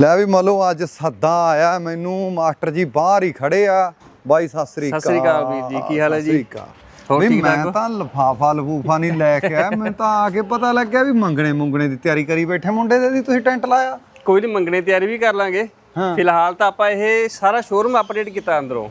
ਲੈ ਵੀ ਮੰਨ ਲਓ ਅੱਜ ਸੱਦਾ ਆਇਆ ਮੈਨੂੰ ਮਾਸਟਰ ਜੀ ਬਾਹਰ ਹੀ ਖੜੇ ਆ ਬਾਈ ਸਤਿ ਸ੍ਰੀ ਅਕਾਲ ਸਤਿ ਸ੍ਰੀ ਅਕਾਲ ਵੀਰ ਜੀ, ਕੀ ਹਾਲ ਹੈ ਜੀ? ਠੀਕ ਮੈਂ? ਤਾਂ ਲਫਾਫਾ ਲਫੂਫਾ ਨਹੀਂ ਲੈ ਕੇ ਆਇਆ ਮੈਨੂੰ ਤਾਂ ਆ ਕੇ ਪਤਾ ਲੱਗਿਆ ਵੀ ਮੰਗਣੇ ਮੁੰਗਣੇ ਦੀ ਤਿਆਰੀ ਕਰੀ ਬੈਠੇ ਮੁੰਡੇ ਦੇ ਦੀ ਤੁਸੀਂ ਟੈਂਟ ਲਾਇਆ ਕੋਈ ਨਹੀਂ ਮੰਗਣੇ ਤਿਆਰੀ ਵੀ ਕਰ ਲਾਂਗੇ। ਫਿਲਹਾਲ ਤਾਂ ਆਪਾਂ ਇਹ ਸਾਰਾ ਸ਼ੋਰੂਮ ਅਪਡੇਟ ਕੀਤਾ ਅੰਦਰੋਂ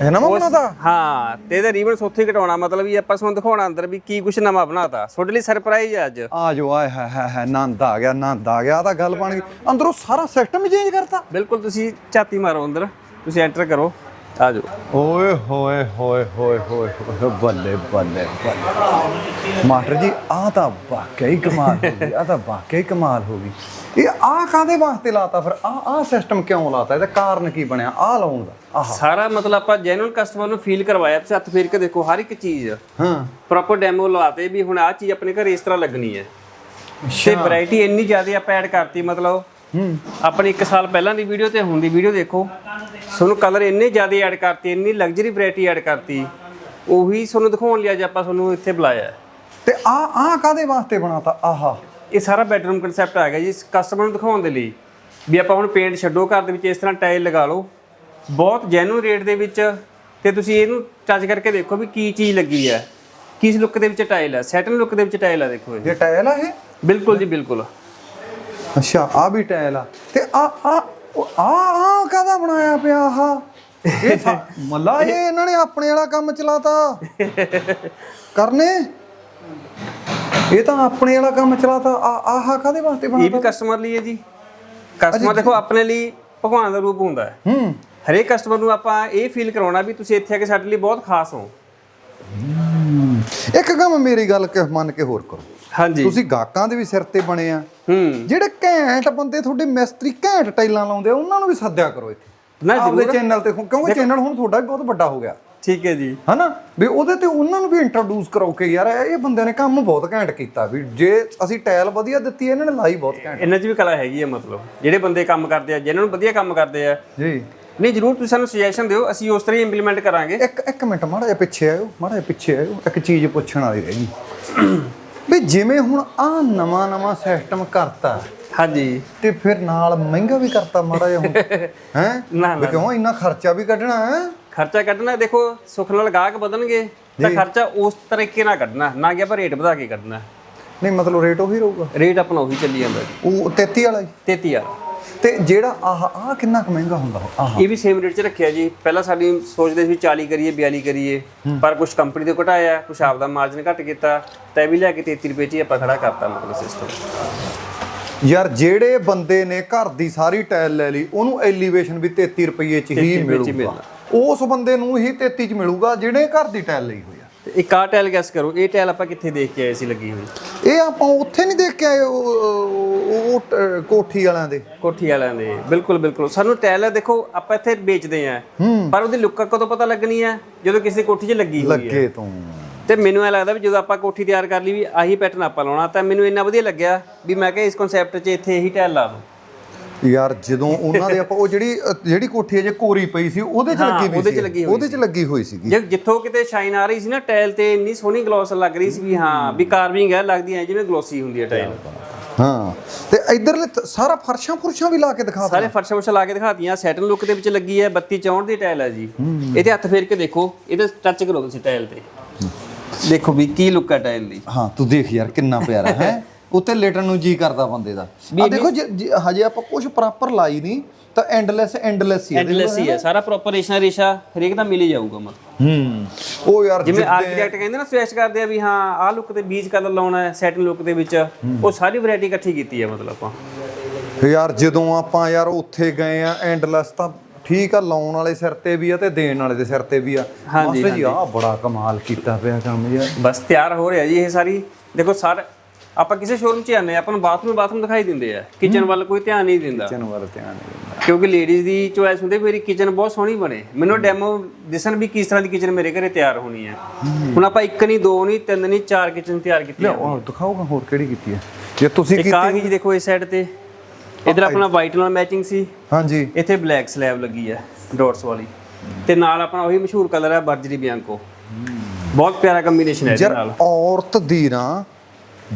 ਇਹ ਨਵਾਂ ਉਸ- ਬਣਾਦਾ ਹਾਂ ਤੇ ਇਹਦਾ ਰੀਬਨਸ ਉੱਥੇ ਹੀ ਕਟਾਉਣਾ ਮਤਲਬ ਵੀ ਆਪਾਂ ਤੁਹਾਨੂੰ ਦਿਖਾਉਣਾ ਅੰਦਰ ਵੀ ਕੀ ਕੁਝ ਨਵਾਂ ਬਣਾਤਾ। ਤੁਹਾਡੇ ਲਈ ਸਰਪ੍ਰਾਈਜ਼ ਹੈ ਅੱਜ। ਆ ਜੋ ਆਏ ਹੈ ਹੈ ਹੈ ਨੰਦ ਆ ਗਿਆ ਨੰਦ ਆ ਗਿਆ ਆਹ ਤਾਂ ਗੱਲ ਬਣ ਗਈ। ਅੰਦਰੋਂ ਸਾਰਾ ਸਿਸਟਮ ਹੀ ਚੇਂਜ ਕਰਤਾ। ਬਿਲਕੁਲ ਤੁਸੀਂ ਝਾਤੀ ਮਾਰੋ ਅੰਦਰ ਤੁਸੀਂ ਐਂਟਰ ਕਰੋ। ਆ ਜਾਓ ਓਏ ਹੋਏ ਹੋਏ ਹੋਏ ਹੋਏ ਹੋਏ ਬੱਲੇ ਬੱਲੇ ਬੱਲੇ। ਮਾਸਟਰ ਜੀ ਆਹ ਤਾਂ ਵਾਕਿਆ ਹੀ ਕਮਾਲ ਹੋ ਗਈ ਆਹ ਤਾਂ ਵਾਕਿਆ ਹੀ ਕਮਾਲ ਹੋ ਗਈ। ਇਹ ਆਹ ਕਾਦੇ ਵਾਸਤੇ ਲਾਤਾ ਫਿਰ? ਆਹ ਆਹ ਸਿਸਟਮ ਕਿਉਂ ਲਾਤਾ? ਇਹਦਾ ਕਾਰਨ ਕੀ ਬਣਿਆ? ਆਹ ਲਾਉਣ ਦਾ ਆਹ। ਸਾਰਾ ਮਤਲਬ ਆਪਾਂ ਜੈਨੂਅਲ ਕਸਟਮਰ ਨੂੰ ਫੀਲ ਕਰਵਾਇਆ ਤੁਸੀਂ ਹੱਥ ਫੇਰ ਕੇ ਦੇਖੋ ਹਰ ਇੱਕ ਚੀਜ਼। ਹਾਂ। ਪ੍ਰੋਪਰ ਡੈਮੋ ਲਾਤੇ ਵੀ ਹੁਣ ਆਹ ਚੀਜ਼ ਆਪਣੇ ਘਰ ਇਸ ਤਰ੍ਹਾਂ ਲੱਗਣੀ ਹੈ। ਤੇ ਵੈਰਾਈਟੀ ਇੰਨੀ ਜ਼ਿਆਦਾ ਆਪਾਂ ਐਡ ਕਰਤੀ ਮਤਲਬ ਹੂੰ ਆਪਣੀ 1 ਸਾਲ ਪਹਿਲਾਂ ਦੀ ਵੀਡੀਓ ਤੇ ਹੁਣ ਦੀ ਵੀਡੀਓ ਦੇਖੋ। ਤੁਹਾਨੂੰ ਕਲਰ ਇੰਨੇ ਜ਼ਿਆਦਾ ਐਡ ਕਰਤੇ ਇੰਨੀ ਲਗਜ਼ਰੀ ਵੈਰਾਈਟੀ ਐਡ ਕਰਤੀ। ਉਹੀ ਤੁਹਾਨੂੰ ਦਿਖਾਉਣ ਲਈ ਅੱਜ ਆਪਾਂ ਤੁਹਾਨੂੰ ਇੱਥੇ ਬੁਲਾਇਆ ਹੈ। ਤੇ ਆਹ ਆਹ ਕਾਦੇ ਵਾਸਤੇ ਬਣਾਤਾ? ਆਹਾ। ਇਹ ਸਾਰਾ ਬੈਡਰੂਮ ਕਨਸੈਪਟ ਆ ਗਿਆ ਜੀ ਕਸਟਮਰ ਨੂੰ ਦਿਖਾਉਣ ਦੇ ਲਈ। ਵੀ ਆਪਾਂ ਹੁਣ ਪੇਂਟ ਛੱਡੋ ਘਰ ਦੇ ਵਿੱਚ ਇਸ ਤਰ੍ਹਾਂ ਟਾਈਲ ਲਗਾ ਲਓ। ਬਹੁਤ ਜੈਨੂਨ ਰੇਟ ਦੇ ਵਿੱਚ ਤੇ ਤੁਸੀਂ ਇਹਨੂੰ ਟੱਚ ਕਰਕੇ ਦੇਖੋ ਵੀ ਕੀ ਚੀਜ਼ ਲੱਗੀ ਹੈ। ਕਿਸ ਲੁੱਕ ਦੇ ਵਿੱਚ ਟਾਈਲ ਹੈ? ਸੈਟਨ ਲੁੱਕ ਦੇ ਵਿੱਚ ਟਾਈਲ ਹੈ ਦੇਖੋ ਇਹ। ਟਾਇਲ ਆ ਇਹ? ਬਿਲਕੁਲ ਜੀ ਬਿਲਕੁਲ। ਅੱਛਾ ਆ ਵੀ ਟਾਇਲ ਆ। ਤੇ ਆ ਆ ਆ ਆ ਕਾਦਾ ਬਣਾਇਆ ਪਿਆ ਆਹ? ਇਹ ਸਾ- ਮੱਲਾ ਇਹ ਇਹਨਾਂ ਨੇ ਆਪਣੇ ਵਾਲਾ ਕੰਮ ਚਲਾਤਾ। ਕਰਨੇ? ਇਹ ਤਾਂ ਆਪਣੇ ਵਾਲਾ ਕੰਮ ਚਲਾਤਾ। ਆ ਆਹ ਕਾਦੇ ਵਾਸਤੇ ਇਹ ਬਣਾਤਾ ਵੀ ਕਸਟਮਰ ਲਈ ਹੈ ਜੀ। ਕਸਟਮਰ ਦੇਖੋ ਆਪਣੇ ਲਈ ਭਗਵਾਨ ਦਾ ਰੂਪ ਹੁੰਦਾ ਹੈ। ਹੂੰ। ਹਰੇਕ ਕਸਟਮਰ ਨੂੰ ਆਪਾਂ ਇਹ ਫੀਲ ਕਰਾਉਣਾ ਵੀ ਤੁਸੀਂ ਇੱਥੇ ਆ ਕੇ ਸਾਡੇ ਲਈ ਬਹੁਤ ਖਾਸ ਹੋ। ਇੱਕ ਕੰਮ ਮੇਰੀ ਗੱਲ ਕਿ ਮੰਨ ਕੇ ਹੋਰ ਕਰੋ। ਹਾਂਜੀ। ਤੁਸੀਂ ਗਾਹਕਾਂ ਦੇ ਵੀ ਸਿਰ ਤੇ ਬਣੇ ਆ। ਹੂੰ। ਜਿਹੜੇ ਘੈਂਟ ਬੰਦੇ ਤੁਹਾਡੇ ਮਿਸਤਰੀ ਘੈਂਟ ਟਾਈਲਾਂ ਲਾਉਂਦੇ ਆ ਉਹਨਾਂ ਨੂੰ ਵੀ ਸੱਦਿਆ ਕਰੋ ਇੱਥੇ। ਨਾ ਜ਼ਰੂਰ ਚੈਨਲ ਤੇ ਕਿਉਂਕਿ ਚੈਨਲ ਹੁਣ ਤੁਹਾਡਾ ਵੀ ਬਹੁਤ ਵੱਡਾ ਹੋ ਗਿਆ। ਠੀਕ ਹੈ ਜੀ। ਹਨਾ? ਵੀ ਉਹਦੇ ਤੇ ਉਹਨਾਂ ਨੂੰ ਵੀ ਇੰਟਰੋਡਿਊਸ ਕਰੋ ਕਿ ਯਾਰ ਇਹ ਬੰਦਿਆਂ ਨੇ ਕੰਮ ਬਹੁਤ ਘੈਂਟ ਕੀਤਾ ਵੀ ਜੇ ਅਸੀਂ ਟਾਇਲ ਵਧੀਆ ਦਿੱਤੀ ਇਹਨਾਂ ਨੇ ਲਾਈ ਬਹੁਤ ਘੈਂਟ। ਇਹਨਾਂ 'ਚ ਵੀ ਕਲਾ ਹੈਗੀ ਹੈ ਮਤਲਬ। ਜਿਹੜੇ ਬੰਦੇ ਕੰਮ ਕਰਦੇ ਆ ਜਿਨ੍ਹਾਂ ਨੂੰ ਵਧੀਆ ਕੰਮ ਕਰਦੇ ਆ। ਜੀ। ਨਹੀਂ ਜ਼ਰੂਰ ਤੁਸੀਂ ਸਾਨੂੰ ਸੁਜੈਸ਼ਨ ਦਿਓ ਅਸੀਂ ਉਸ ਤਰ੍ਹਾਂ ਹੀ ਇੰਪਲੀਮੈਂਟ ਕਰਾਂਗੇ। ਇੱਕ ਇੱਕ ਮਿੰਟ ਮਾੜਾ ਜਿਹਾ ਪਿੱਛੇ ਆਇਓ ਮਾੜਾ ਜਿਹਾ ਪਿੱਛੇ ਆਇਓ ਇੱਕ ਚੀਜ਼ ਪੁੱਛਣ ਵਾਲੀ ਰਹਿ। ਵੀ ਜਿਵੇਂ ਹੁਣ ਆ ਨਵਾਂ ਨਵਾਂ ਸਿਸਟਮ ਕਰਤਾ ਹਾਂਜੀ। ਤੇ ਫਿਰ ਨਾਲ ਮਹਿੰਗਾ ਵੀ ਕਰਤਾ ਮਾੜਾ ਜਿਹਾ ਹੁਣ। ਹੈ? ਨਾ ਵੀ ਕਿਉਂ ਇੰਨਾ ਖਰਚਾ ਵੀ ਕੱਢਣਾ ਹੈ? ਖਰਚਾ ਕੱਢਣਾ ਦੇਖੋ ਸੁੱਖ ਨਾਲ ਗਾਹਕ ਵਧਣਗੇ ਤਾਂ ਖਰਚਾ ਉਸ ਤਰੀਕੇ ਨਾਲ ਕੱਢਣਾ ਨਾ ਕਿ ਆਪਾਂ ਰੇਟ ਵਧਾ ਕੇ ਕੱਢਣਾ। ਨਹੀਂ ਮਤਲਬ ਰੇਟ ਉਹੀ ਰਹੂਗਾ। ਰੇਟ ਆਪਣਾ ਉਹੀ ਚੱਲੀ ਜਾਂਦਾ। ਜੀ ਉਹ 33 ਵਾਲਾ ਹੀ। 33000 ਤੇ ਜਿਹੜਾ ਆਹ ਆਹ ਕਿੰਨਾ ਕੁ ਮਹਿੰਗਾ ਹੁੰਦਾ ਆਹ। ਇਹ ਵੀ ਸੇਮ ਰੇਟ 'ਚ ਰੱਖਿਆ ਜੀ। ਪਹਿਲਾਂ ਸਾਡੀ ਸੋਚਦੇ ਸੀ 40 ਕਰੀਏ 42 ਕਰੀਏ। ਪਰ ਕੁਝ ਕੰਪਨੀ ਤੋਂ ਘਟਾਇਆ ਕੁਝ ਆਪਦਾ ਮਾਰਜਨ ਘੱਟ ਕੀਤਾ ਤਾਂ ਵੀ ਲੈ ਕੇ 33 ਰੁਪਏ 'ਚ ਹੀ ਆਪਾਂ ਖੜਾ ਕਰਤਾ ਮਤਲਬ ਸਿਸਟਮ ਯਾਰ ਜਿਹੜੇ ਬੰਦੇ ਨੇ ਘਰ ਦੀ ਸਾਰੀ ਟਾਇਲ ਲੈ ਲਈ ਉਹਨੂੰ ਐਲੀਵੇਸ਼ਨ ਵੀ 33 ਰੁਪਏ ਚ ਹੀ ਮਿਲੂਗਾ। ਉਸ ਬੰਦੇ ਨੂੰ ਹੀ 33 ਚ ਮਿਲੂਗਾ ਜਿਹੜੇ ਘਰ ਦੀ ਟਾਇਲ ਲਈ ਹੋਈ ਆ। ਤੇ ਇੱਕ ਆਹ ਟਾਇਲ ਗੈਸ ਕਰੋ ਇਹ ਟਾਇਲ ਆਪਾਂ ਕਿੱਥੇ ਦੇਖ ਕੇ ਆਏ ਸੀ ਲੱਗੀ ਹੋਈ? ਇਹ ਆਪਾਂ ਉੱਥੇ ਨਹੀਂ ਦੇਖ ਕੇ ਆਏ ਉਹ- ਕੋਠੀ ਵਾਲਿਆਂ ਦੇ। ਕੋਠੀ ਵਾਲਿਆਂ ਦੇ। ਬਿਲਕੁਲ ਬਿਲਕੁਲ। ਸਾਨੂੰ ਟਾਇਲ ਦੇਖੋ ਆਪਾਂ ਇੱਥੇ ਵੇਚਦੇ ਆ ਪਰ ਉਹਦੀ ਲੁੱਕ ਕਦੋਂ ਪਤਾ ਲੱਗਣੀ ਆ ਜਦੋਂ ਕਿਸੇ ਕੋਠੀ 'ਚ ਲੱਗੀ ਹੋਈ ਹੈ। ਲੱਗੇ ਤੋਂ। ਤੇ ਮੈਨੂੰ ਐ ਲੱਗਦਾ ਵੀ ਜਦੋਂ ਆਪਾਂ ਕੋਠੀ ਤਿਆਰ ਕਰ ਲਈ ਵੀ ਆਹੀ ਪੈਟਰਨ ਆਪਾਂ ਲਾਉਣਾ ਤਾਂ ਮੈਨੂੰ ਇੰਨਾ ਵਧੀਆ ਲੱਗਿਆ ਵੀ ਮੈਂ ਕਿਹਾ ਇਸ ਕਨਸੈਪਟ 'ਚ ਇੱਥੇ ਇਹੀ ਟਾਇਲ ਲਾ ਦੋ ਯਾਰ ਜਦੋਂ ਉਹਨਾਂ ਦੇ ਆਪਾਂ ਉਹ ਜਿਹੜੀ ਜਿਹੜੀ ਕੋਠੀ ਅਜੇ ਕੋਰੀ ਪਈ ਸੀ ਉਹਦੇ ਚ ਹਾਂ, ਲੱਗੀ ਹੋਈ ਸੀ। ਉਹਦੇ ਚ ਲੱਗੀ ਹੋਈ ਸੀਗੀ। ਜੇ ਜਿੱਥੋਂ ਕਿਤੇ ਸ਼ਾਈਨ ਆ ਰਹੀ ਸੀ ਨਾ ਟਾਇਲ ਤੇ ਇੰਨੀ ਸੋਹਣੀ ਗਲੋਸ ਲੱਗ ਰਹੀ ਸੀ ਵੀ ਹਾਂ ਵੀ ਕਾਰਵਿੰਗ ਹੈ ਲੱਗਦੀ ਐ ਜਿਵੇਂ ਗਲੋਸੀ ਹੁੰਦੀ ਹੈ ਟਾਇਲ। ਹਾਂ। ਤੇ ਇਧਰਲੇ ਸਾਰਾ ਫਰਸ਼ਾਂ ਫੁਰਸ਼ਾਂ ਵੀ ਲਾ ਕੇ ਦਿਖਾ ਸਾਰੇ ਫਰਸ਼ ਫਰਸ਼ ਲਾ ਕੇ ਦਿਖਾਤੀਆਂ ਸੈਟਨ ਲੁੱਕ ਦੇ ਵਿੱਚ ਲੱਗੀ ਹੈ 32 64 ਦੀ ਟਾਇਲ ਹੈ ਜੀ। ਇਹਦੇ ਹੱਥ ਫੇਰ ਕੇ ਦੇਖੋ ਇਹਦੇ ਟੱਚ ਕਰੋ ਤੁਸੀਂ ਟਾਇਲ ਤੇ। ਦੇਖੋ ਵੀ ਕੀ ਲੁੱਕ ਹੈ ਟਾਇਲ ਦੀ। ਹਾਂ ਤੂੰ ਦੇਖ ਯਾਰ ਕਿੰਨਾ ਪਿਆਰਾ ਹੈ। ਉੱਤੇ ਲੇਟਣ ਨੂੰ ਜੀ ਕਰਦਾ ਬੰਦੇ ਦਾ। ਆ ਦੇਖੋ ਜੇ- ਜੇ ਹਜੇ ਆਪਾਂ ਕੁਝ ਪ੍ਰੋਪਰ ਲਾਈ ਨਹੀਂ ਤਾਂ ਐਂਡਲੈਸ ਐਂਡਲੈਸ ਹੀ ਹੈ ਐਂਡਲੈਸ ਹੀ ਹੈ ਸਾਰਾ ਪ੍ਰੋਪਰ ਰੇਸ਼ਾ ਰੇਸ਼ਾ ਹਰੇਕ ਦਾ ਮਿਲ ਹੀ ਜਾਊਗਾ ਮਤਲਬ ਹੂੰ। ਉਹ ਯਾਰ ਜਿਵੇਂ ਆਰਕੀਟੈਕਟ ਕਹਿੰਦੇ ਨਾ ਸੁਜੈਸਟ ਕਰਦੇ ਆ ਵੀ ਹਾਂ ਆਹ ਲੁੱਕ ਤੇ ਬੀਜ ਕਲਰ ਲਾਉਣਾ ਹੈ ਸੈਟਨ ਲੁੱਕ ਦੇ ਵਿੱਚ। ਉਹ ਸਾਰੀ ਵੈਰਾਈਟੀ ਇਕੱਠੀ ਕੀਤੀ ਹੈ ਮਤਲਬ ਆਪਾਂ। ਯਾਰ ਜਦੋਂ ਆਪਾਂ ਯਾਰ ਉੱਥੇ ਗਏ ਆ ਐਂਡਲੈਸ ਤਾਂ ਠੀਕ ਆ ਲਾਉਣ ਵਾਲੇ ਸਿਰ ਤੇ ਵੀ ਆ ਤੇ ਦੇਣ ਵਾਲੇ ਦੇ ਸਿਰ ਤੇ ਵੀ ਆ। ਹਾਂਜੀ, ਮਾਸਟਰ ਜੀ ਆ ਬੜਾ ਕਮਾਲ ਕੀਤਾ ਪਿਆ ਕੰਮ ਯਾਰ। ਬਸ ਤਿਆਰ ਹੋ ਰਿਹਾ ਜੀ ਇਹ ਸਾਰੀ। ਦੇਖੋ ਸਰ ਆਪਾਂ ਕਿਸੇ ਸ਼ੋਰੂਮ 'ਚ ਜਾਂਦੇ ਆ ਆਪਾਂ ਨੂੰ ਬਾਥਰੂਮ ਬਾਥਰੂਮ ਦਿਖਾਈ ਦਿੰਦੇ ਆ। ਕਿਚਨ ਵੱਲ ਕੋਈ ਧਿਆਨ ਨਹੀਂ ਦਿੰਦਾ। ਕਿਚਨ ਵੱਲ ਧਿਆਨ ਨਹੀਂ ਦਿੰਦਾ। ਕਿਉਂਕਿ ਲੇਡੀਜ਼ ਦੀ ਚੋਇਸ ਹੁੰਦੀ ਮੇਰੀ ਕਿਚਨ ਬਹੁਤ ਸੋਹਣੀ ਬਣੇ। ਮੈਨੂੰ ਡੈਮੋ ਦਿਸਣ ਵੀ ਕਿਸ ਤਰ੍ਹਾਂ ਦੀ ਕਿਚਨ ਮੇਰੇ ਘਰੇ ਤਿਆਰ ਹੋਣੀ ਹੈ। ਹੁਣ ਆਪਾਂ ਇੱਕ ਨਹੀਂ ਦੋ ਨਹੀਂ ਤਿੰਨ ਨਹੀਂ ਚਾਰ ਕਿਚਨ ਤਿਆਰ ਕੀਤੀਆਂ ਉਹ ਦਿਖਾਓਗਾ ਹੋਰ ਕਿਹੜੀ ਕੀਤੀ ਹੈ। ਜੇ ਤੁਸੀਂ ਆ ਗਈ ਜੀ ਦੇਖੋ ਇਸ ਸਾਈਡ ਤੇ। ਇਧਰ ਆਪਣਾ ਵਾਈਟ ਨਾਲ ਮੈਚਿੰਗ ਸੀ। ਹਾਂਜੀ। ਇੱਥੇ ਬਲੈਕ ਸਲੈਬ ਲੱਗੀ ਹੈ ਡਾਟਸ ਵਾਲੀ। ਤੇ ਨਾਲ ਆਪਣਾ ਉਹੀ ਮਸ਼ਹੂਰ ਕਲਰ ਹੈ ਬਰਜਰੀ ਬਿਆੰਕੋ ਬਹੁਤ ਪਿਆਰਾ ਕੰਬੀਨੇਸ਼ਨ ਹੈ ਇਹਦੇ ਨਾਲ। ਔਰਤ ਦੀ ਨਾ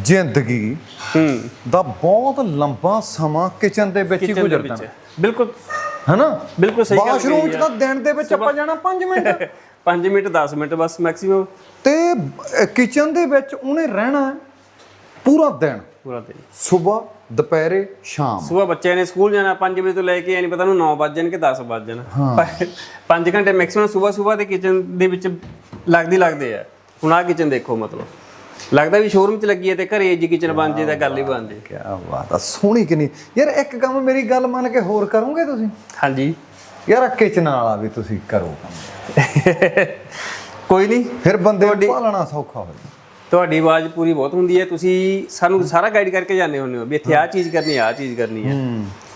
ਜ਼ਿੰਦਗੀ ਹੂੰ। ਦਾ ਬਹੁਤ ਲੰਬਾ ਸਮਾਂ ਕਿਚਨ ਦੇ ਵਿੱਚ ਹੀ ਦੇ ਗੁਜ਼ਰਦਾ ਵਿੱਚ। ਬਿਲਕੁਲ। ਹੈਨਾ? ਬਿਲਕੁਲ ਸਹੀ ਗੱਲ ਕਹੀ ਚ ਆ। ਤਾਂ ਦਿਨ ਦੇ ਵਿੱਚ ਆਪਾਂ ਜਾਣਾ 5 ਮਿੰਟ। 5 ਮਿੰਟ 10 ਮਿੰਟ ਬਸ ਮੈਕਸਿਮਮ ਤੇ ਕਿਚਨ ਦੇ ਵਿੱਚ ਉਹਨੇ ਰਹਿਣਾ ਹੈ ਪੂਰਾ ਦਿਨ। ਪੂਰਾ ਦਿਨ। ਸਵੇਰ ਦੁਪਹਿਰੇ ਸ਼ਾਮ। ਸਵੇਰ ਬੱਚਿਆਂ ਨੇ ਸਕੂਲ ਜਾਣਾ 5 ਵਜੇ ਤੋਂ ਲੈ ਕੇ ਨਹੀਂ ਪਤਾ ਨੂੰ 9 ਵੱਜ ਜਾਣ ਕਿ 10 ਵੱਜ ਜਾਣ। 5 ਘੰਟੇ ਮੈਕਸਿਮਮ ਸਵੇਰ ਸਵੇਰ ਦੇ ਕਿਚਨ ਦੇ ਵਿੱਚ ਲੱਗਦੀ ਲੱਗਦੇ ਆ। ਹੁਣ ਆਹ ਕਿਚਨ ਦੇਖੋ ਮਤਲਬ। ਲੱਗਦਾ ਵੀ ਸ਼ੋਰੂਮ 'ਚ ਲੱਗੀ ਹੈ ਤੇ ਘਰੇ ਜੀ ਕਿਚਨ ਬਣ ਜੇ ਤਾਂ ਗੱਲ ਹੀ ਬਣ ਜੇ। ਕੀ ਬਾਤ ਆ ਸੋਹਣੀ ਕਿੰਨੀ। ਯਾਰ ਇੱਕ ਕੰਮ ਮੇਰੀ ਗੱਲ ਮੰਨ ਕੇ ਹੋਰ ਕਰੋਗੇ ਤੁਸੀਂ? ਹਾਂਜੀ। ਯਾਰ ਕਿਚਨ ਵਾਲਾ ਵੀ ਤੁਸੀਂ ਕਰੋ ਕੰਮ। ਕੋਈ ਨਹੀਂ। ਫਿਰ ਬੰਦੇ ਨੂੰ ਪਾਲਣਾ ਸੌਖਾ ਹੋ ਜਾਂਦਾ। ਤੁਹਾਡੀ ਆਵਾਜ਼ ਪੂਰੀ ਬਹੁਤ ਹੁੰਦੀ ਹੈ। ਤੁਸੀਂ ਸਾਨੂੰ ਸਾਰਾ ਗਾਈਡ ਕਰਕੇ ਜਾਂਦੇ ਹੁੰਦੇ ਹੋ ਵੀ ਇੱਥੇ ਆਹ ਚੀਜ਼ ਕਰਨੀ ਆਹ ਚੀਜ਼ ਕਰਨੀ ਹੈ।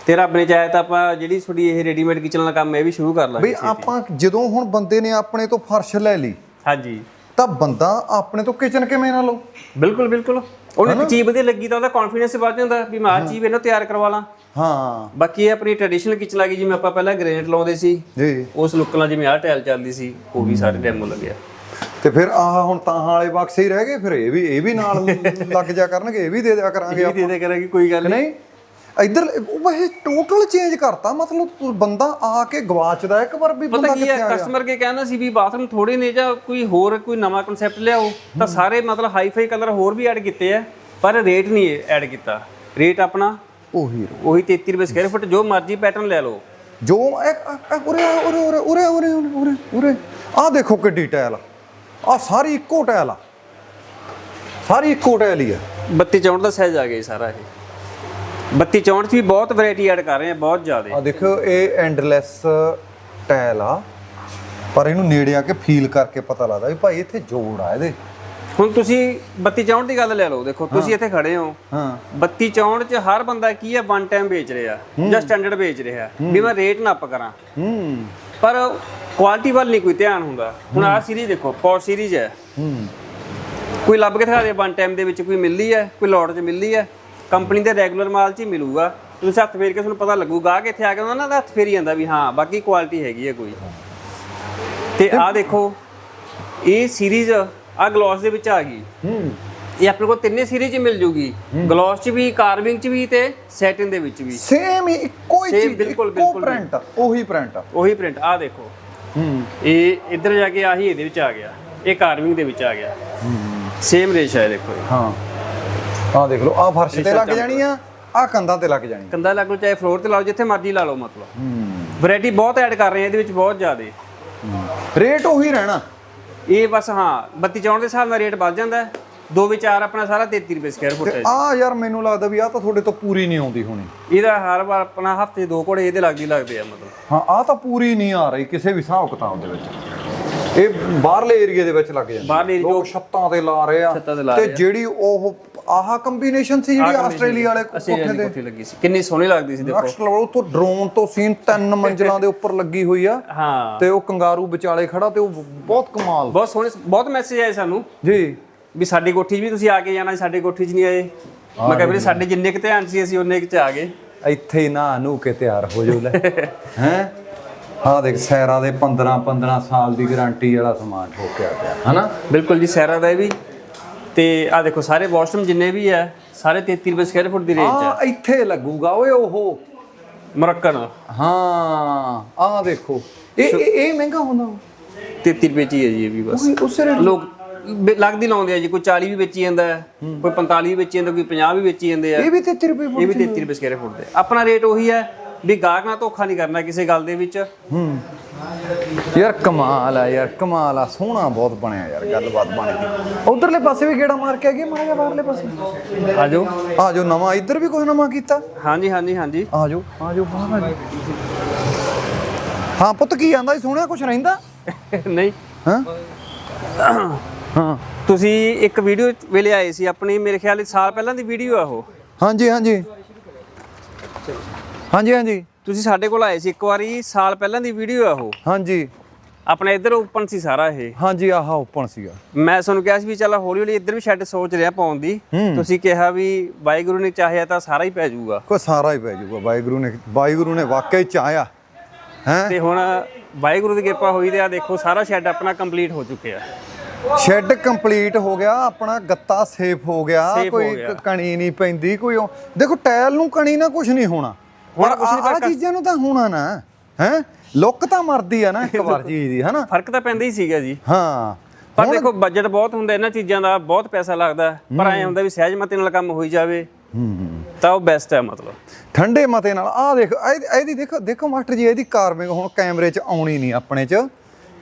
ਤੇ ਰੱਬ ਨੇ ਚਾਹਿਆ ਤਾਂ ਆਪਾਂ ਜਿਹੜੀ ਤੁਹਾਡੀ ਇਹ ਰੈਡੀਮੇਡ ਕਿਚਨ ਵਾਲਾ ਕੰਮ ਇਹ ਵੀ ਸ਼ੁਰੂ ਕਰ ਲਾਂਗੇ ਬਈ ਆਪਾਂ ਜਦੋਂ ਹੁਣ ਬੰਦੇ ਨੇ ਆਪਣੇ ਤੋਂ ਫਰਸ਼ ਲੈ ਲਈ ਹਾਂਜੀ। ਤਾਂ ਬੰਦਾ ਆਪਣੇ ਤੋਂ ਕਿਚਨ ਕਿਵੇਂ ਨਾ ਲਓ ਬਿਲਕੁਲ ਬਿਲਕੁਲ। ਉਹਨੂੰ ਇੱਕ ਚੀਜ਼ ਵਧੀਆ ਲੱਗੀ ਤਾਂ ਉਹਦਾ ਕੌਨਫੀਡੈਂਸ ਵੱਧ ਜਾਂਦਾ ਵੀ ਮੈਂ ਆਹ ਚੀਜ਼ ਇਹਨਾਂ ਤਿਆਰ ਕਰਵਾ ਲਾਂ। ਹਾਂ। ਬਾਕੀ ਇਹ ਆਪਣੀ ਟ੍ਰੈਡੀਸ਼ਨਲ ਕਿਚਨ ਲੱਗੀ ਜਿਵੇਂ ਆਪਾਂ ਪਹਿਲਾਂ ਗ੍ਰੇਨਾਈਟ ਲਾਉਂਦੇ ਸੀ ਜੀ। ਉਸ ਲੁੱਕ ਨਾਲ ਜਿਵੇਂ ਆਹ ਟਾਇਲ ਚੱਲਦੀ ਸੀ ਉਹ ਵੀ ਸਾਰੇ ਡੈਮੋ ਲੱਗਿਆ। ਤੇ ਫਿਰ ਆਹ ਹੁਣ ਤਾਂ ਵਾਲੇ ਬਕਸੇ ਹੀ ਰਹਿ ਗਏ ਫਿਰ ਇਹ ਵੀ ਇਹ ਵੀ ਨਾਲ ਲੱਗ ਜਾ ਕਰਨਗੇ ਇਹ ਵੀ ਦੇ ਦਿਆ ਕਰਾਂਗੇ ਇਹ ਦੇ ਦੇ ਕਰਾਂਗੇ ਕੋਈ ਗੱਲ ਨਹੀਂ? ਇੱਧਰ ਉਹ ਵੈਸੇ ਟੋਟਲ ਚੇਂਜ ਕਰਤਾ ਮਤਲਬ ਬੰਦਾ ਆ ਕੇ ਗਵਾਚਦਾ ਇੱਕ ਵਾਰ ਵੀ ਬੰਦਾ ਕਿੱਥੇ ਆ ਗਿਆ। ਕਸਟਮਰ ਕੇ ਕਹਿੰਦਾ ਸੀ ਵੀ ਬਾਥਰੂਮ ਥੋੜੇ ਨੇ ਜਾਂ ਕੋਈ ਹੋਰ ਕੋਈ ਨਵਾਂ ਕਨਸੈਪਟ ਲਿਆਓ ਤਾਂ ਸਾਰੇ ਮਤਲਬ ਹਾਈ-ਫਾਈ ਕਲਰ ਹੋਰ ਵੀ ਐਡ ਕੀਤੇ ਆ ਪਰ ਰੇਟ ਨਹੀਂ ਐਡ ਕੀਤਾ। ਰੇਟ ਆਪਣਾ ਉਹੀ ਉਹੀ 33 ਰੁਪਏ ਸਕੁਅਰ ਫੁੱਟ ਜੋ ਮਰਜ਼ੀ ਪੈਟਰਨ ਲੈ ਲਓ। ਜੋ ਉਰੇ ਉਰੇ ਉਰੇ ਉਰੇ ਉਰੇ ਉਰੇ ਉਰੇ। ਆ ਦੇਖੋ ਕਿੱਡੀ ਟਾਇਲ ਆ। ਸਾਰੀ ਇੱਕੋ ਟਾਇਲ ਆ। ਸਾਰੀ ਇੱਕੋ ਟਾਇਲ ਹੀ ਆ। 32 64 ਦਾ ਸਾਈਜ਼ ਆ ਗਿਆ ਸਾਰਾ ਇਹ। 32 64 ਚ ਵੀ ਬਹੁਤ ਵੈਰਾਈਟੀ ਐਡ ਕਰ ਰਹੇ ਆ ਬਹੁਤ ਜ਼ਿਆਦਾ। ਆ ਦੇਖੋ ਇਹ ਐਂਡਲੈਸ ਟਾਇਲ ਆ ਪਰ ਇਹਨੂੰ ਨੇੜੇ ਆ ਕੇ ਫੀਲ ਕਰਕੇ ਪਤਾ ਲੱਗਦਾ ਵੀ ਭਾਈ ਇੱਥੇ ਜੋੜ ਆ ਇਹਦੇ। ਹੁਣ ਤੁਸੀਂ 32 64 ਦੀ ਗੱਲ ਲੈ ਲਓ ਦੇਖੋ ਤੁਸੀਂ ਇੱਥੇ ਖੜੇ ਹੋ। ਹਾਂ। 32 64 ਚ ਹਰ ਬੰਦਾ ਕੀ ਹੈ ਵਨ ਟਾਈਮ ਵੇਚ ਰਿਹਾ ਜਾਂ ਸਟੈਂਡਰਡ ਵੇਚ ਰਿਹਾ ਵੀ ਮੈਂ ਰੇਟ ਨਾ ਅਪ ਕਰਾਂ। ਹੂੰ। ਪਰ ਕੁਆਲਿਟੀ ਵੱਲ ਨਹੀਂ ਕੋਈ ਧਿਆਨ ਹੁੰਦਾ। ਹੁਣ ਆਹ ਸੀਰੀਜ਼ ਦੇਖੋ ਪੌਟ ਸੀਰੀਜ਼ ਹੈ। ਹੂੰ। ਕੋਈ ਲੱਭ ਕੇ ਦਿਖਾ ਦੇ ਵਨ ਟਾਈਮ ਦੇ ਵਿੱਚ ਕੋਈ ਮਿਲਦੀ ਹੈ ਕੋਈ ਲੋਟ 'ਚ ਮਿਲਦੀ ਹੈ। ਕੰਪਨੀ ਦੇ ਰੈਗੂਲਰ ਮਾਲ 'ਚ ਹੀ ਮਿਲੂਗਾ। ਤੁਸੀਂ ਹੱਥ ਫੇਰ ਕੇ ਤੁਹਾਨੂੰ ਪਤਾ ਲੱਗੂਗਾ ਕਿ ਇੱਥੇ ਆ ਕੇ ਉਹਨਾਂ ਦਾ ਹੱਥ ਫੇਰੀ ਜਾਂਦਾ ਵੀ ਹਾਂ ਬਾਕੀ ਕੁਆਲਿਟੀ ਹੈਗੀ ਹੈ ਕੋਈ। ਤੇ ਆਹ ਦੇਖੋ ਇਹ ਸੀਰੀਜ਼ ਆ ਗਲੋਸ ਦੇ ਵਿੱਚ ਆ ਗਈ। ਹੂੰ। ਇਹ ਆਪਣੇ ਕੋਲ ਤਿੰਨੇ ਸੀਰੀਜ਼ ਮਿਲ ਜੂਗੀ। ਗਲੋਸ 'ਚ ਵੀ ਕਾਰਵਿੰਗ 'ਚ ਵੀ ਤੇ ਸੈਟਿਨ ਦੇ ਵਿੱਚ ਵੀ। ਸੇਮ ਹੀ ਇੱਕੋ ਹੀ ਚੀਜ਼ ਬਿਲਕੁਲ, ਬਿਲਕੁਲ, ਪ੍ਰਿੰਟ ਉਹੀ ਪ੍ਰਿੰਟ ਉਹੀ ਪ੍ਰਿੰਟ ਆਹ ਦੇਖੋ। ਹੂੰ। ਇਹ ਇੱਧਰ ਜਾ ਕੇ ਆਹੀ ਇਹਦੇ ਵਿੱਚ ਆ ਗਿਆ। ਇਹ ਕਾਰਵਿੰਗ ਦੇ ਵਿੱਚ ਆ ਗਿਆ। ਸੇਮ ਰੇਸ਼ਾ ਹੈ ਦੇਖੋ। ਹਾਂ। ਆ ਦੇਖ ਲਓ ਆ ਫਰਸ਼ ਤੇ ਲੱਗ ਜਾਣੀ ਆ ਆ ਕੰਧਾਂ ਤੇ ਲੱਗ ਜਾਣੀ। ਕੰਧਾ ਲੱਗ ਚਾਹੇ ਫਲੋਰ ਤੇ ਲਾਓ ਜਿੱਥੇ ਮਰਜ਼ੀ ਲਾ ਲਓ ਮਤਲਬ। ਹੂੰ। ਵੈਰਾਈਟੀ ਬਹੁਤ ਐਡ ਕਰ ਰਹੇ ਆ ਇਹਦੇ ਵਿੱਚ ਬਹੁਤ ਜ਼ਿਆਦਾ। ਰੇਟ ਉਹੀ ਰਹਿਣਾ। ਇਹ ਬਸ ਹਾਂ 32 ਚੌਣ ਦੇ ਹਿਸਾਬ ਨਾਲ ਰੇਟ ਵੱਧ ਜਾਂਦਾ ਹੈ। ਦੋ ਵਿਚਾਰ ਆਪਣਾ ਸਾਰਾ 33 ਰੁਪਏ ਸਕੁਅਰ ਫੁੱਟ ਹੈ ਆ ਯਾਰ ਮੈਨੂੰ ਲੱਗਦਾ ਵੀ ਆ ਤਾਂ ਤੁਹਾਡੇ ਤੋਂ ਪੂਰੀ ਨਹੀਂ ਆਉਂਦੀ ਹੋਣੀ। ਇਹਦਾ ਹਰ ਵਾਰ ਆਪਣਾ ਹਫ਼ਤੇ ਦੋ ਘੋੜੇ ਇਹਦੇ ਲੱਗਦੀ ਲੱਗਦੇ ਆ ਮਤਲਬ। ਹਾਂ ਆ ਤਾਂ ਪੂਰੀ ਨਹੀਂ ਆ ਰਹੀ ਕਿਸੇ ਵੀ ਹਿਸਾਬ ਕਿਤਾਬ ਦੇ ਵਿੱਚ। ਇਹ ਬਾਹਰਲੇ ਏਰੀਆ ਦੇ ਵਿੱਚ ਲੱਗ ਜਾਂਦੀ। ਬਾਹਰਲੇ area ਲੋਕ ਛੱਤਾਂ ਤੇ ਲਾ ਰਹੇ ਆ ਛੱਤਾਂ ਤੇ ਲਾ ਤੇ ਜਿਹੜੀ ਉਹ ਆਹ ਕੰਬੀਨੇਸ਼ਨ ਸੀ ਜਿਹੜੀ ਆਸਟ੍ਰੇਲੀਆ ਵਾਲੇ ਕੋਠੇ ਦੇ ਕੋਠੀ ਲੱਗੀ ਸੀ। ਕਿੰਨੀ ਸੋਹਣੀ ਲੱਗਦੀ ਸੀ ਦੇਖੋ। ਨੈਕਸਟ ਲੈਵਲ ਤੋਂ ਡਰੋਨ ਤੋਂ ਸੀਨ ਤਿੰਨ ਮੰਜ਼ਲਾਂ ਦੇ ਉੱਪਰ ਲੱਗੀ ਹੋਈ ਆ। ਹਾਂ। ਤੇ ਉਹ ਕੰਗਾਰੂ ਵਿਚਾਲੇ ਖੜਾ ਤੇ ਉਹ ਬਹੁਤ ਕਮਾਲ। ਬਹੁਤ ਸੋਹਣੇ ਬਹੁਤ ਮੈਸੇਜ ਆਏ ਸਾਨੂੰ। ਜੀ। ਵੀ ਸਾਡੀ ਕੋਠੀ 'ਚ ਵੀ ਤੁਸੀਂ ਆ ਕੇ ਜਾਣਾ ਸਾਡੀ ਕੋਠੀ 'ਚ ਨਹੀਂ ਆਏ। ਮੈਂ ਕਿਹਾ ਵੀਰੇ ਸਾਡੇ ਜਿੰਨੇ ਕੁ ਧਿਆਨ ਸੀ ਅਸੀਂ ਉਹਨੇ ਕੁ 'ਚ ਆ ਗਏ। ਇੱਥੇ ਹੀ ਨਾ ਨੂੰ ਕੇ ਤਿਆਰ ਹੋ ਜਾਓ ਲੈ। ਹੈ? ਆ ਦੇਖ ਸੈਰਾ ਦੇ 15 15 ਸਾਲ ਦੀ ਗਾਰੰਟੀ ਵਾਲਾ ਸਮਾਨ ਠੋਕਿਆ ਪਿਆ ਹਨਾ? ਬਿਲਕੁਲ ਜੀ ਸੈਰਾ ਦਾ ਇਹ ਵੀ ਤੇ ਆ ਦੇਖੋ ਸਾਰੇ ਵਾਸ਼ਰੂਮ ਜਿੰਨੇ ਵੀ ਹੈ ਸਾਰੇ 33 ਰੁਪਏ ਸਕੁਅਰ ਫੁੱਟ ਦੀ ਰੇਂਜ ਹੈ ਆ ਇੱਥੇ ਲੱਗੂਗਾ ਓਏ ਉਹ ਮਰੱਕਨ ਹਾਂ ਆ ਦੇਖੋ ਇਹ ਇਹ ਇਹ ਮਹਿੰਗਾ ਹੁੰਦਾ 33 ਰੁਪਏ ਚ ਹੀ ਹੈ ਜੀ ਇਹ ਵੀ ਬਸ। ਉਹ ਉਸੇ ਰੇਟ ਲੋਕ ਬ- ਲੱਗਦੀ ਲਾਉਂਦੇ ਆ ਜੀ ਕੋਈ 40 ਵੀ ਵੇਚੀ ਜਾਂਦਾ ਹੈ ਕੋਈ 45 ਵੀ ਵੇਚੀ ਜਾਂਦਾ ਕੋਈ 50 ਵੀ ਵੇਚੀ ਜਾਂਦੇ ਆ। ਇਹ ਵੀ 33 ਰੁਪਏ ਇਹ ਵੀ 33 ਰੁਪਏ ਸਕੁਅਰ ਫੁੱਟ ਦੇ। ਆਪਣਾ ਰੇਟ ਉਹੀ ਹੈ ਵੀ ਗਾਹਕ ਨਾਲ ਧੋਖਾ ਨਹੀਂ ਕਰਨਾ ਕਿਸੇ ਗੱਲ ਦੇ ਵਿੱਚ। ਹੂੰ। ਯਾਰ ਕਮਾਲ ਆ ਯਾਰ ਕਮਾਲ ਆ ਸੋਹਣਾ ਬਹੁਤ ਬਣਿਆ ਯਾਰ ਗੱਲਬਾਤ ਬਣ ਗਈ। ਉਧਰਲੇ ਪਾਸੇ ਵੀ ਗੇੜਾ ਮਾਰ ਕੇ ਆ ਗਏ ਮਾੜਾ ਜਿਹਾ ਬਾਹਰਲੇ ਪਾਸੇ? ਆ ਜਾਓ ਆ ਜੋ ਨਵਾਂ ਇੱਧਰ ਵੀ ਕੁਝ ਨਵਾਂ ਕੀਤਾ? ਹਾਂਜੀ ਹਾਂਜੀ ਹਾਂਜੀ। ਆ ਜਾਓ। ਆ ਜਾਓ ਬਾਹਰ ਹਾਂ ਪੁੱਤ ਕੀ ਆਂਦਾ ਸੀ? ਸੋਹਣਿਆ ਕੁਝ ਰਹਿੰਦਾ? ਨਹੀਂ। ਹਾਂ? ਹਾਂ। ਤੁਸੀਂ ਇੱਕ ਵੀਡੀਓ ਵੇਲੇ ਆਏ ਸੀ ਆਪਣੀ ਮੇਰੇ ਖਿਆਲ ਵਿੱਚ ਸਾਲ ਪਹਿਲਾਂ ਦੀ ਵੀਡੀਓ ਆ ਉਹ। ਹਾਂਜੀ ਹਾਂਜੀ। ਹਾਂਜੀ ਹਾਂਜੀ। ਤੁਸੀਂ ਸਾਡੇ ਕੋਲ ਆਏ ਸੀ ਇੱਕ ਵਾਰੀ ਸਾਲ ਪਹਿਲਾਂ ਦੀ ਵੀਡੀਓ ਆ ਉਹ। ਹਾਂਜੀ। ਆਪਣਾ ਇੱਧਰ ਓਪਨ ਸੀ ਸਾਰਾ ਇਹ। ਹਾਂਜੀ ਆਹ ਓਪਨ ਸੀਗਾ। ਮੈਂ ਤੁਹਾਨੂੰ ਕਿਹਾ ਸੀ ਵੀ ਚੱਲ ਹੌਲੀ ਹੌਲੀ ਇੱਧਰ ਵੀ ਸ਼ੈੱਡ ਸੋਚ ਰਿਹਾ ਪਾਉਣ ਦੀ। ਤੁਸੀਂ ਕਿਹਾ ਵੀ ਵਾਹਿਗੁਰੂ ਨੇ ਚਾਹਿਆ ਤਾਂ ਸਾਰਾ ਹੀ ਪੈ ਜਾਊਗਾ। ਕੋਈ ਸਾਰਾ ਹੀ ਪੈ ਜਾਊਗਾ ਵਾਹਿਗੁਰੂ ਨੇ ਵਾਹਿਗੁਰੂ ਨੇ ਵਾਕਈ ਚਾਹਿਆ। ਹੈ? ਤੇ ਹੁਣ ਵਾਹਿਗੁਰੂ ਦੀ ਕਿਰਪਾ ਹੋਈ ਤੇ ਆ ਦੇਖੋ ਸਾਰਾ ਸ਼ੈੱਡ ਆਪਣਾ ਕੰਪਲੀਟ ਹੋ ਚੁੱਕਿਆ। ਸ਼ੈੱਡ ਕੰਪਲੀਟ ਹੋ ਗਿਆ ਆਪਣਾ ਗੱਤਾ ਸੇਫ ਹੋ ਗਿਆ ਕੋਈ ਕਣੀ ਨਹੀਂ ਪੈਂਦੀ ਕੋਈ ਦੇਖੋ ਟਾਇਲ ਨੂੰ ਕਣੀ ਨਾ ਕੁਝ ਨਹੀਂ ਹੋਣਾ। ਪਰ ਆ ਚੀਜ਼ਾਂ ਨੂੰ ਤਾਂ ਹੋਣਾ ਨਾ ਹੈ? ਲੁੱਕ ਤਾਂ ਮਰਦੀ ਆ ਨਾ ਇੱਕ ਵਾਰ ਚੀਜ਼ ਦੀ ਹਨਾ ਫ਼ਰਕ ਤਾਂ ਪੈਂਦਾ ਹੀ ਸੀਗਾ ਜੀ। ਹਾਂ। ਪਰ ਦੇਖੋ ਬਜਟ ਬਹੁਤ ਹੁੰਦਾ ਇਹਨਾਂ ਚੀਜ਼ਾਂ ਦਾ ਬਹੁਤ ਪੈਸਾ ਲੱਗਦਾ। ਪਰ ਐ ਹੁੰਦਾ ਵੀ ਸਹਿਜ ਮਤੇ ਨਾਲ ਕੰਮ ਹੋਈ ਜਾਵੇ ਤਾਂ ਉਹ ਬੈਸਟ ਹੈ ਮਤਲਬ। ਠੰਡੇ ਮਤੇ ਨਾਲ ਆਹ ਦੇਖ ਇਹਦੀ ਦੇਖੋ ਦੇਖੋ ਮਾਸਟਰ ਜੀ ਇਹਦੀ ਕਾਰਵਿੰਗ ਹੁਣ ਕੈਮਰੇ 'ਚ ਆਉਣੀ ਨਹੀਂ ਆਪਣੇ 'ਚ।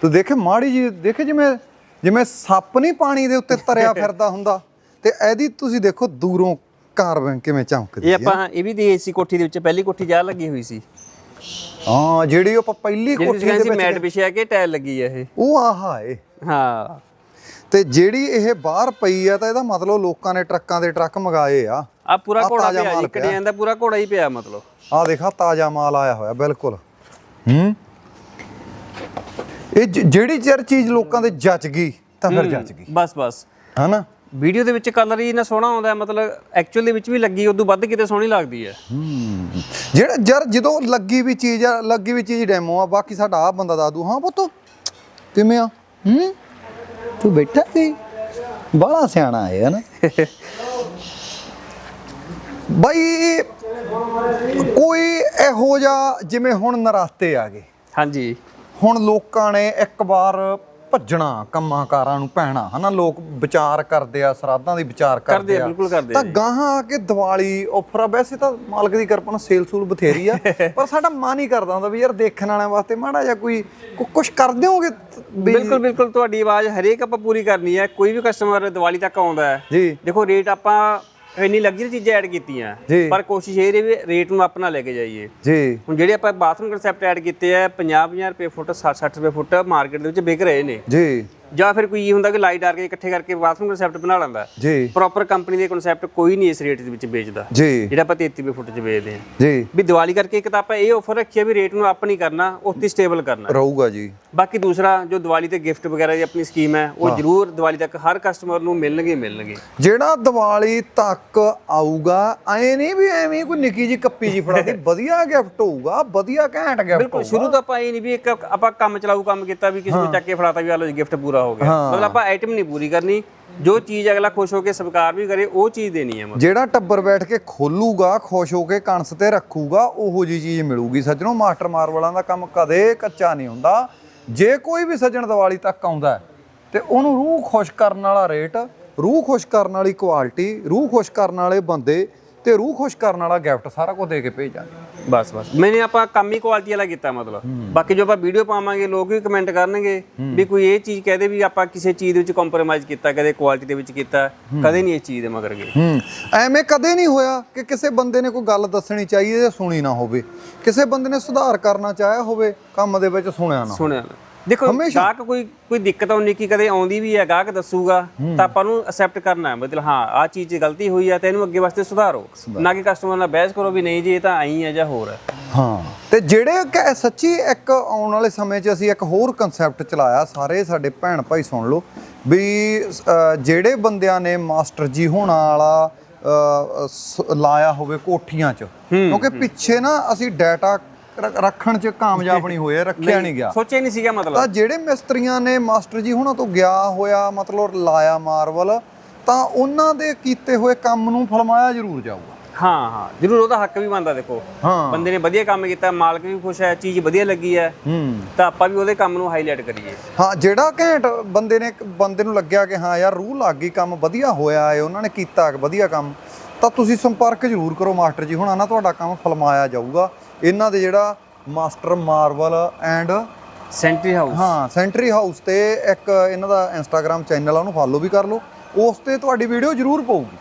ਤੂੰ ਦੇਖੇ ਮਾੜੀ ਜੀ ਦੇਖੇ ਜਿਵੇਂ ਜਿਵੇਂ ਸੱਪ ਨਹੀਂ ਪਾਣੀ ਦੇ ਉੱਤੇ ਤਰਿਆ ਫਿਰਦਾ ਹੁੰਦਾ ਤੇ ਇਹਦੀ ਤੁਸੀਂ ਦੇਖੋ ਦੂਰੋਂ ਕਾਰਵਿੰਗ ਕਿਵੇਂ ਚਮਕਦੀ ਇਹ ਆਪਾਂ ਇਹ ਵੀ ਦੀ ਏਸੀ ਕੋਠੀ ਦੇ ਵਿੱਚ ਪਹਿਲੀ ਕੋਠੀ ਜਾ ਲੱਗੀ ਹੋਈ ਸੀ। ਹਾਂ ਜਿਹੜੀ ਉਹ ਆਪਾਂ ਪਹਿਲੀ ਕੋਠੀ ਦੇ ਵਿੱਚ ਮੈਟ ਵਿਛਿਆ ਕੇ ਟਾਇਲ ਲੱਗੀ ਹੈ ਇਹ। ਉਹ ਆਹਾ ਏ। ਹਾਂ। ਤੇ ਜਿਹੜੀ ਇਹ ਬਾਹਰ ਪਈ ਆ ਤਾਂ ਇਹਦਾ ਮਤਲਬ ਲੋਕਾਂ ਨੇ ਟਰੱਕਾਂ ਦੇ ਟਰੱਕ ਮੰਗਾਏ ਆ। ਆ ਪੂਰਾ ਘੋੜਾ ਪਿਆ ਜੀ। ਕੜਿਆਂ ਦਾ ਪੂਰਾ ਘੋੜਾ ਹੀ ਪਿਆ ਮਤਲਬ। ਆ ਦੇਖਾ ਤਾਜ਼ਾ ਮਾਲ ਆਇਆ ਹੋਇਆ ਬਿਲਕੁਲ। ਹੂੰ? ਇਹ ਜਿਹੜੀ ਚਿਰ ਚੀਜ਼ ਲੋਕਾਂ ਦੇ ਜੱਚ ਗਈ ਤਾਂ ਫਿਰ ਜੱਚ ਗਈ। ਬਸ ਬਸ। ਹਨਾ? ਵੀਡੀਓ ਦੇ ਵਿੱਚ ਕਲਰ ਹੀ ਨਾ ਸੋਹਣਾ ਆਉਂਦਾ ਮਤਲਬ ਐਕਚੁਅਲ ਦੇ ਵਿੱਚ ਵੀ ਲੱਗੀ ਉਦੋਂ ਵੱਧ ਕਿਤੇ ਸੋਹਣੀ ਲੱਗਦੀ ਹੈ। ਜਿਹੜਾ ਜਰ ਜਦੋਂ ਲੱਗੀ ਵੀ ਚੀਜ਼ ਆ ਲੱਗੀ ਵੀ ਚੀਜ਼ ਡੈਮੋ ਆ ਬਾਕੀ ਸਾਡਾ ਆ ਬੰਦਾ ਦਾਦੂ ਹਾਂ ਪੁੱਤ ਕਿਵੇਂ ਆ? ਹੂੰ? ਤੂੰ ਬੈਠਾ ਸੀ? ਬੜਾ ਸਿਆਣਾ ਹੈ ਹਨਾ? ਬਾਈ ਕੋਈ ਇਹੋ ਜਿਹਾ ਜਿਵੇਂ ਹੁਣ ਨਰਾਤੇ ਆ ਗਏ। ਹਾਂਜੀ। ਹੁਣ ਲੋਕਾਂ ਨੇ ਇੱਕ ਵਾਰ ਭੱਜਣਾ ਕੰਮਾਂ ਕਾਰਾਂ ਨੂੰ ਪੈਣਾ ਹਨਾ? ਲੋਕ ਵਿਚਾਰ ਕਰਦੇ ਆ ਸਰਾਧਾਂ ਦੀ ਵਿਚਾਰ ਕਰਦੇ ਕਰਦੇ ਆ, ਬਿਲਕੁਲ ਕਰਦੇ ਤਾਂ। ਗਾਹਾਂ ਆ ਕੇ ਦੀਵਾਲੀ ਆਫਰ ਆ। ਵੈਸੇ ਤਾਂ ਮਾਲਕ ਦੀ ਕਿਰਪਾ ਨਾਲ ਸੇਲ ਸੂਲ ਬਥੇਰੀ ਆ ਪਰ ਸਾਡਾ ਮਨ ਹੀ ਕਰਦਾ ਹੁੰਦਾ ਵੀ ਯਾਰ ਦੇਖਣ ਵਾਲਿਆਂ ਵਾਸਤੇ ਮਾੜਾ ਜਿਹਾ ਕੋਈ ਕੁਝ ਕਰ ਦਿਓਗੇ ਬਿਲਕੁਲ ਬਿਲਕੁਲ ਤੁਹਾਡੀ ਆਵਾਜ਼ ਹਰੇਕ ਆਪਾਂ ਪੂਰੀ ਕਰਨੀ ਹੈ। ਕੋਈ ਵੀ ਕਸਟਮਰ ਦੀਵਾਲੀ ਤੱਕ ਆਉਂਦਾ ਹੈ। ਜੀ। ਦੇਖੋ ਰੇਟ ਆਪਾਂ ਇੰਨੀ ਲਗਜ਼ਰੀ ਚੀਜ਼ਾਂ ਐਡ ਕੀਤੀਆਂ। ਜੀ। ਪਰ ਕੋਸ਼ਿਸ਼ ਇਹ ਰਹੀ ਵੀ ਰੇਟ ਨੂੰ ਆਪਣਾ ਲੈ ਕੇ ਜਾਈਏ। ਜੀ। ਹੁਣ ਜਿਹੜੇ ਆਪਾਂ ਬਾਥਰੂਮ ਕਨਸੈਪਟ ਐਡ ਕੀਤੇ ਆ 50 50 ਰੁਪਏ ਫੁੱਟ 60 60 ਰੁਪਏ ਫੁੱਟ ਮਾਰਕੀਟ ਦੇ ਵਿੱਚ ਵਿਕ ਰਹੇ ਨੇ। ਜੀ। ਜਾਂ ਫਿਰ ਕੋਈ ਇਹ ਹੁੰਦਾ ਕਿ ਲਾਈਟ ਆ ਕੇ ਇਕੱਠੇ ਕਰਕੇ ਬਾਥਰੂਮ ਕਨਸੈਪਟ ਬਣਾ ਲੈਂਦਾ। ਜੀ। ਪ੍ਰੋਪਰ ਕੰਪਨੀ ਦੇ ਕਨਸੈਪਟ ਕੋਈ ਨਹੀਂ ਇਸ ਰੇਟ ਦੇ ਵਿੱਚ ਵੇਚਦਾ। ਜੀ। ਜਿਹੜਾ ਆਪਾਂ 33 ਰੁਪਏ ਫੁੱਟ 'ਚ ਵੇਚਦੇ ਹਾਂ। ਜੀ। ਵੀ ਦੀਵਾਲੀ ਕਰਕੇ ਇੱਕ ਤਾਂ ਆਪਾਂ ਇਹ ਆਫਰ ਰੱਖੀ ਆ ਵੀ ਰੇਟ ਨੂੰ ਅਪ ਨਹੀਂ ਕਰਨਾ ਉੱਥੇ ਸਟੇਬਲ ਕਰਨਾ। ਰਹੂਗਾ ਜੀ। ਬਾਕੀ ਦੂਸਰਾ ਜੋ ਦੀਵਾਲੀ ਤੇ ਗਿਫਟ ਵਗੈਰਾ ਦੀ ਆਪਣੀ ਸਕੀਮ ਹੈ ਉਹ ਜ਼ਰੂਰ ਦੀਵਾਲੀ ਤੱਕ ਹਰ ਕਸਟਮਰ ਨੂੰ ਮਿਲਣਗੇ ਮਿਲਣਗੇ। ਜਿਹੜਾ ਦੀਵਾਲੀ ਤੱਕ ਆਊਗਾ ਐ ਨਹੀਂ ਵੀ ਐਵੇਂ ਕੋਈ ਨਿੱਕੀ ਜੀ ਕੱਪੀ ਜੀ ਫੜਾਦੀ ਵਧੀਆ ਗਿਫਟ ਹੋਊਗਾ ਵਧੀਆ ਘੈਂਟ ਗਿਫਟ ਬਿਲਕੁਲ ਸ਼ੁਰੂ ਤੋਂ ਆਪਾਂ ਇਹ ਨਹੀਂ ਵੀ ਇੱਕ ਆਪਾਂ ਕੰਮ ਚਲਾਊ ਕੰਮ ਕੀਤਾ ਵੀ ਕਿਸੇ ਨੂੰ ਚੱਕ ਕੇ ਫੜਾਤਾ ਵੀ ਆ ਲੋ ਜੀ ਗਿਫਟ ਪੂਰਾ ਹੋ ਗਿਆ। ਮਤਲਬ ਆਪਾਂ ਆਈਟਮ ਨਹੀਂ ਪੂਰੀ ਕਰਨੀ। ਜੋ ਚੀਜ਼ ਅਗਲਾ ਖੁਸ਼ ਹੋ ਕੇ ਸਵੀਕਾਰ ਵੀ ਕਰੇ ਉਹ ਚੀਜ਼ ਦੇਣੀ ਹੈ ਮਤਲਬ। ਜਿਹੜਾ ਟੱਬਰ ਬੈਠ ਕੇ ਖੋਲੂਗਾ ਖੁਸ਼ ਹੋ ਕੇ ਕਣਸ ਤੇ ਰੱਖੂਗਾ ਉਹੋ ਜੀ ਚੀਜ਼ ਮਿਲੂਗੀ। ਸੱਜਣੋ ਮਾਸਟਰ ਮਾਰਵਲਾਂ ਦਾ ਕੰਮ ਕਦੇ ਕੱਚਾ ਨਹੀਂ ਹੁੰਦਾ। ਜੇ ਕੋਈ ਵੀ ਸੱਜਣ ਦੀਵਾਲੀ ਤੱਕ ਆਉਂਦਾ ਹੈ, ਤੇ ਉਹਨੂੰ ਰੂਹ ਖੁਸ਼ ਕਰਨ ਵਾਲਾ ਰੇਟ ਰੂਹ ਖੁਸ਼ ਕਰਨ ਵਾਲੀ ਕੁਆਲਿਟੀ ਰੂਹ ਖੁਸ਼ ਕਰਨ ਵਾਲੇ ਬੰਦੇ ਤੇ ਰੂਹ ਖੁਸ਼ ਕਰਨ ਵਾਲਾ ਗਿਫਟ ਸਾਰਾ ਕੁਝ ਦੇ ਕੇ ਭੇਜਾਂਗੇ ਬਸ ਬਸ। ਮੈਨੇ ਆਪਾਂ ਕੰਮ ਹੀ ਕੁਆਲਿਟੀ ਵਾਲਾ ਕੀਤਾ ਮਤਲਬ। ਬਾਕੀ ਜੋ ਆਪਾਂ ਵੀਡੀਓ ਪਾਵਾਂਗੇ ਲੋਕ ਵੀ ਕਮੈਂਟ ਕਰਨਗੇ ਵੀ ਕੋਈ ਇਹ ਚੀਜ਼ ਕਹਦੇ ਵੀ ਆਪਾਂ ਕਿਸੇ ਚੀਜ਼ ਦੇ ਵਿੱਚ ਕੰਪਰੋਮਾਈਜ਼ ਕੀਤਾ ਕਦੇ ਕੁਆਲਿਟੀ ਦੇ ਵਿੱਚ ਕੀਤਾ ਕਦੇ ਨਹੀਂ ਇਸ ਚੀਜ਼ ਦੇ ਮਗਰ ਗਏ। ਐਵੇਂ ਕਦੇ ਨਹੀਂ ਹੋਇਆ ਕਿ ਕਿਸੇ ਬੰਦੇ ਨੇ ਕੋਈ ਗੱਲ ਦੱਸਣੀ ਚਾਹੀਏ ਤੇ ਸੁਣੀ ਨਾ ਹੋਵੇ। ਕਿਸੇ ਬੰਦੇ ਨੇ ਸੁਧਾਰ ਕਰਨਾ ਚਾਹਿਆ ਹੋਵੇ ਕੰਮ ਦੇ ਵਿੱਚ ਸੁਣਿਆ ਨਾ ਸੁਣਿਆ ਨਾ। ਦੇਖੋ ਗਾਹਕ ਕੋਈ ਕੋਈ ਦਿੱਕਤ ਆਉਣੀ ਕੀ ਕਦੇ ਆਉਂਦੀ ਵੀ ਹੈ ਗਾਹਕ ਦੱਸੂਗਾ ਤਾਂ ਆਪਾਂ ਨੂੰ ਅਸੈਪਟ ਕਰਨਾ ਹੈ ਮਤਲਬ ਹਾਂ ਆਹ ਚੀਜ਼ 'ਚ ਗਲਤੀ ਹੋਈ ਹੈ ਤੇ ਇਹਨੂੰ ਅੱਗੇ ਵਾਸਤੇ ਸੁਧਾਰੋ। ਨਾ ਕਿ ਕਸਟਮਰ ਨਾਲ ਬਹਿਸ ਕਰੋ ਵੀ ਨਹੀਂ ਜੀ ਇਹ ਤਾਂ ਆਈ ਹੈ ਜਾਂ ਹੋਰ ਹੈ। ਹਾਂ ਤੇ ਜਿਹੜੇ ਸੱਚੀ ਇੱਕ ਆਉਣ ਵਾਲੇ ਸਮੇਂ 'ਚ ਅਸੀਂ ਇੱਕ ਹੋਰ ਕਨਸੈਪਟ ਚਲਾਇਆ ਸਾਰੇ ਸਾਡੇ ਭੈਣ ਭਾਈ ਸੁਣ ਲਓ ਵੀ ਜਿਹੜੇ ਬੰਦਿਆਂ ਨੇ ਮਾਸਟਰ ਜੀ ਹੋਣਾ ਵਾਲਾ ਲਾਇਆ ਹੋਵੇ ਕੋਠੀਆਂ 'ਚ ਕਿਉਂਕਿ ਪਿੱਛੇ ਨਾ ਅਸੀਂ ਡਾਟਾ ਰੱਖਣ 'ਚ ਕਾਮਯਾਬ ਨਹੀਂ ਹੋਏ ਰੱਖਿਆ ਨਹੀਂ ਗਿਆ। ਸੋਚਿਆ ਨਹੀਂ ਸੀਗਾ ਮਤਲਬ। ਤਾਂ ਜਿਹੜੇ ਮਿਸਤਰੀਆਂ ਨੇ ਮਾਸਟਰ ਜੀ ਹੁਣਾਂ ਤੋਂ ਗਿਆ ਹੋਇਆ ਮਤਲਬ ਲਾਇਆ ਮਾਰਵਲ ਤਾਂ ਉਹਨਾਂ ਦੇ ਕੀਤੇ ਹੋਏ ਕੰਮ ਨੂੰ ਫਲਮਾਇਆ ਜ਼ਰੂਰ ਜਾਊਗਾ। ਹਾਂ ਹਾਂ ਜ਼ਰੂਰ ਉਹਦਾ ਹੱਕ ਵੀ ਬਣਦਾ ਦੇਖੋ। ਬੰਦੇ ਨੇ ਵਧੀਆ ਕੰਮ ਕੀਤਾ ਮਾਲਕ ਵੀ ਖੁਸ਼ ਹੈ ਚੀਜ਼ ਵਧੀਆ ਲੱਗੀ ਹੈ। ਤਾਂ ਆਪਾਂ ਵੀ ਉਹਦੇ ਕੰਮ ਨੂੰ ਹਾਈਲਾਈਟ ਕਰੀਏ। ਹਾਂ ਜਿਹੜਾ ਘੈਂਟ ਬੰਦੇ ਨੇ ਬੰਦੇ ਨੂੰ ਲੱਗਿਆ ਕਿ ਹਾਂ ਯਾਰ ਰੂਹ ਲੱਗ ਗਈ ਕੰਮ ਵਧੀਆ ਹੋਇਆ ਏ ਉਹਨਾਂ ਨੇ ਕੀਤਾ ਵਧੀਆ ਕੰਮ ਤਾਂ ਤੁਸੀਂ ਸੰਪਰਕ ਜ਼ਰੂਰ ਕਰੋ ਮਾਸਟਰ ਜੀ ਹੁਣ ਨਾ ਤੁਹਾਡਾ ਕੰਮ ਫਲਮਾਇਆ ਜਾਊਗਾ। ਇਹਨਾਂ ਦੇ ਜਿਹੜਾ Master Marvel and Sentry House ਹਾਂ ਸੈਂਟਰੀ ਹਾਊਸ ਤੇ ਇੱਕ ਇਹਨਾਂ ਦਾ ਇੰਸਟਾਗ੍ਰam ਚੈਨਲ ਆ ਉਹਨੂੰ ਫਾਲੋ ਵੀ ਕਰ ਲਓ। ਉਸ ਤੇ ਤੁਹਾਡੀ ਵੀਡੀਓ ਜ਼ਰੂਰ ਪਊਗੀ।